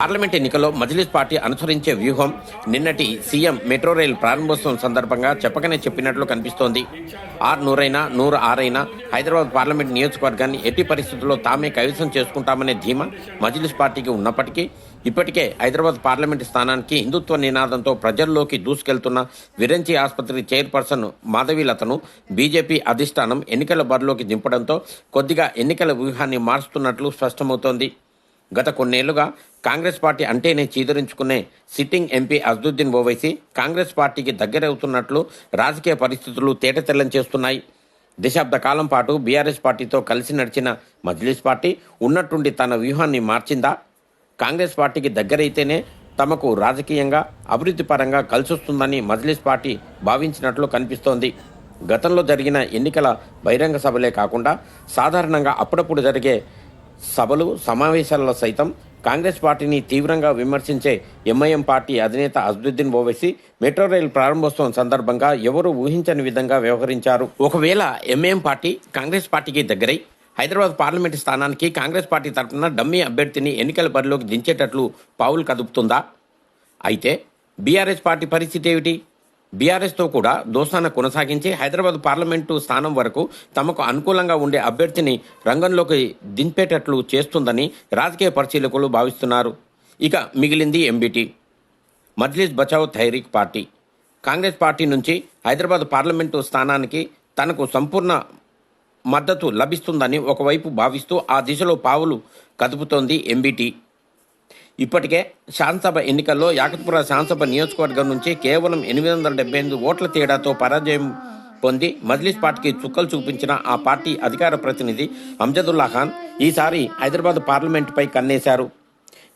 Parliament ఎన్నికల్లో Majlis party అనుసరించే వ్యూహం నిన్నటి సీఎం మెట్రో రైల్ ప్రారంభోత్సవం సందర్భంగా చెప్పకనే చెప్పినట్లు కనిపిస్తోంది. ఆరు నూరైనా నూరు ఆరైనా హైదరాబాద్ పార్లమెంట్ నియోజకవర్గాన్ని ఎట్టి పరిస్థితుల్లో తామే కైవసం చేసుకుంటామనే ధీమా మజ్లిస్ పార్టీకి ఉన్నప్పటికీ ఇప్పటికే హైదరాబాద్ పార్లమెంట్ స్థానానికి హిందుత్వ నినాదంతో ప్రజల్లోకి దూసుకెళ్తున్న విరంచి ఆసుపత్రి చైర్పర్సన్ మాధవీలతను బీజేపీ అధిష్టానం ఎన్నికల బరిలోకి దింపడంతో కొద్దిగా ఎన్నికల వ్యూహాన్ని మారుస్తున్నట్లు స్పష్టమవుతోంది. గత కొన్నేళ్ళుగా కాంగ్రెస్ పార్టీ అంటేనే చీదరించుకునే సిట్టింగ్ ఎంపీ అజదుద్దీన్ ఓవైసీ కాంగ్రెస్ పార్టీకి దగ్గరవుతున్నట్లు రాజకీయ పరిస్థితులు తేటతెల్లం చేస్తున్నాయి. దశాబ్ద కాలం పాటు బీఆర్ఎస్ పార్టీతో కలిసి నడిచిన మజ్లిస్ పార్టీ ఉన్నట్టుండి తన వ్యూహాన్ని మార్చిందా? కాంగ్రెస్ పార్టీకి దగ్గరైతేనే తమకు రాజకీయంగా అభివృద్ధి పరంగా కలిసొస్తుందని మజ్లిస్ పార్టీ భావించినట్లు కనిపిస్తోంది. గతంలో జరిగిన ఎన్నికల బహిరంగ సభలే కాకుండా సాధారణంగా అప్పుడప్పుడు జరిగే సభలు సమావేశాల్లో సైతం కాంగ్రెస్ పార్టీని తీవ్రంగా విమర్శించే ఎంఐఎం పార్టీ అధినేత అజ్దుద్దీన్ ఓవైసీ మెట్రో రైలు ప్రారంభోత్సవం సందర్భంగా ఎవరూ ఊహించని విధంగా వ్యవహరించారు. ఒకవేళ ఎంఐఎం పార్టీ కాంగ్రెస్ పార్టీకి దగ్గరై హైదరాబాద్ పార్లమెంటు స్థానానికి కాంగ్రెస్ పార్టీ తరఫున డమ్మీ అభ్యర్థిని ఎన్నికల బరిలోకి దించేటట్లు పావులు కదుపుతుందా? అయితే బీఆర్ఎస్ పార్టీ పరిస్థితి ఏమిటి? బీఆర్ఎస్తో కూడా దోస్తాన కొనసాగించి హైదరాబాద్ పార్లమెంటు స్థానం వరకు తమకు అనుకూలంగా ఉండే అభ్యర్థిని రంగంలోకి దింపేటట్లు చేస్తుందని రాజకీయ పరిశీలకులు భావిస్తున్నారు. ఇక మిగిలింది MBT. Majlis Bachao Tehreek party. Congress party నుంచి హైదరాబాద్ పార్లమెంటు స్థానానికి తనకు సంపూర్ణ మద్దతు లభిస్తుందని ఒకవైపు భావిస్తూ ఆ దిశలో పావులు కదుపుతోంది ఎంబీటీ. ఇప్పటికే శాసనసభ ఎన్నికల్లో యాకత్పుర శాసనసభ నియోజకవర్గం నుంచి కేవలం ఎనిమిది వందల డెబ్బై ఎనిమిది ఓట్ల తేడాతో పరాజయం పొంది మజ్లిస్ పార్టీకి చుక్కలు చూపించిన ఆ పార్టీ అధికార ప్రతినిధి అంజదుల్లా ఖాన్ ఈసారి హైదరాబాద్ పార్లమెంటుపై కన్నేశారు.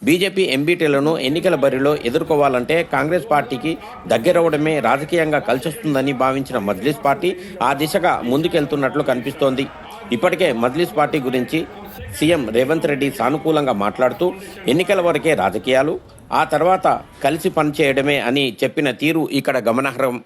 బీజేపీ ఎంబీటీలను ఎన్నికల బరిలో ఎదుర్కోవాలంటే కాంగ్రెస్ పార్టీకి దగ్గరవడమే రాజకీయంగా కలిసొస్తుందని భావించిన మజ్లిస్ పార్టీ ఆ దిశగా ముందుకెళ్తున్నట్లు కనిపిస్తోంది. ఇప్పటికే మజ్లిస్ పార్టీ గురించి సీఎం రేవంత్ రెడ్డి సానుకూలంగా మాట్లాడుతూ ఎన్నికల వరకే రాజకీయాలు ఆ తర్వాత కలిసి పనిచేయడమే అని చెప్పిన తీరు ఇక్కడ గమనార్హం.